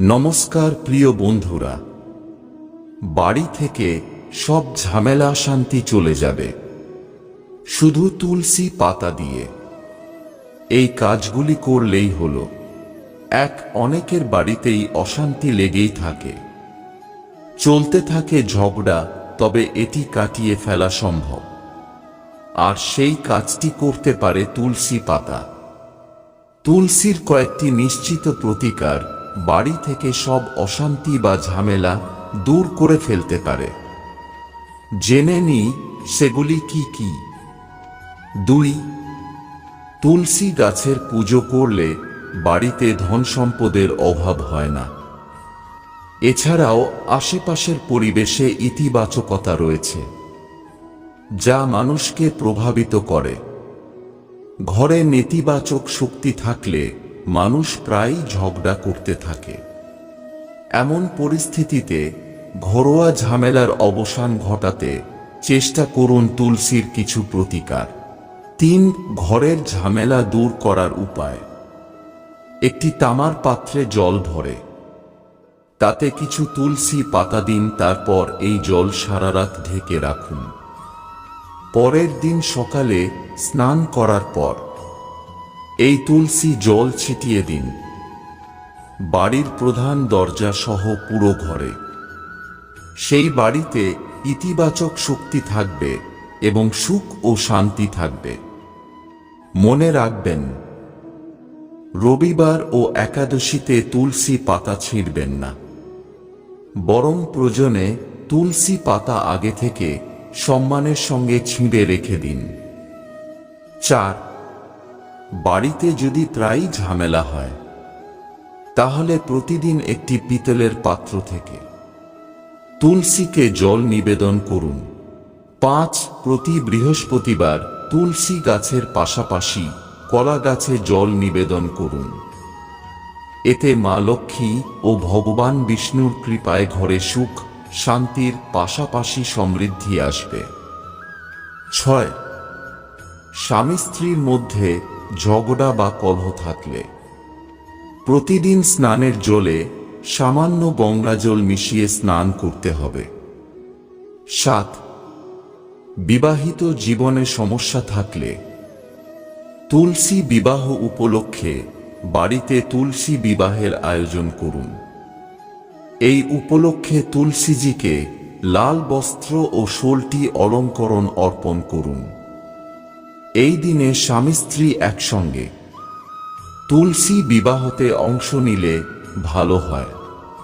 নমস্কার প্রিয় বন্ধুরা। বাড়ি থেকে সব ঝামেলা শান্তি চলে যাবে। শুধু তুলসী পাতা দিয়ে। এই কাজগুলি করলেই হল। এক অনেকের বাড়িতেই অশান্তি লেগেই থাকে। চলতে থাকে ঝগড়া, তবে এটি কাটিয়ে ফেলা সম্ভব। আর সেই কাজটি করতে পারে তুলসী পাতা। তুলসীর কয়েকটি নিশ্চিত প্রতিকার বাড়ি থেকে সব অশান্তি বা ঝামেলা দূর করে ফেলতে পারে। জেনে নি সেগুলি কি কি। দুই, তুলসী গাছের পুজো করলে বাড়িতে ধন সম্পদের অভাব হয় না। এছাড়াও আশেপাশের পরিবেশে ইতিবাচকতা রয়েছে, যা মানুষকে প্রভাবিত করে। ঘরে নেতিবাচক শক্তি থাকলে মানুষ প্রায়ই ঝগড়া করতে থাকে। এমন পরিস্থিতিতে ঘরোয়া ঝামেলার অবসান ঘটাতে চেষ্টা করুন তুলসীর কিছু প্রতিকার। তিন, ঘরের ঝামেলা দূর করার উপায়। একটি তামার পাত্রে জল ভরে। তাতে কিছু তুলসী পাতা দিন, তারপর এই জল সারা রাত ঢেকে রাখুন। পরের দিন সকালে স্নান করার পর এই তুলসী জল ছিটিয়ে দিন। বাড়ির প্রধান দরজা সহ পুরো ঘরে। সেই বাড়িতে ইতিবাচক শক্তি থাকবে এবং সুখ ও শান্তি থাকবে। মনে রাখবেন, রবিবার ও একাদশীতে তুলসী পাতা ছিঁড়বেন না। বরং প্রয়োজনে তুলসী পাতা আগে থেকে সম্মানের সঙ্গে ছিঁড়ে রেখে দিন। চার বাড়িতে যদি প্রায়ই ঝামেলা হয়, তাহলে প্রতিদিন একটি পিতলের পাত্র থেকে তুলসীকে জল নিবেদন করুন। পাঁচ, প্রতি বৃহস্পতিবার তুলসী গাছের পাশাপাশি কলা গাছে জল নিবেদন করুন। এতে মা লক্ষ্মী ও ভগবান বিষ্ণুর কৃপায় ঘরে সুখ, শান্তির পাশাপাশি সমৃদ্ধি আসবে। ছয় স্বামী স্ত্রীর মধ্যে ঝগড়া বা কলহ থাকলে। প্রতিদিন স্নানের জলে সামান্য গঙ্গাজল মিশিয়ে স্নান করতে হবে। সাত, বিবাহিত জীবনে সমস্যা থাকলে তুলসী বিবাহ উপলক্ষে বাড়িতে তুলসী বিবাহের আয়োজন করুন। এই উপলক্ষে তুলসীজিকে লাল বস্ত্র ও ষোলটি অলঙ্করণ অর্পণ করুন। এই দিনে স্বামী স্ত্রী একসঙ্গে। তুলসী বিবাহতে অংশ নিলে ভালো হয়।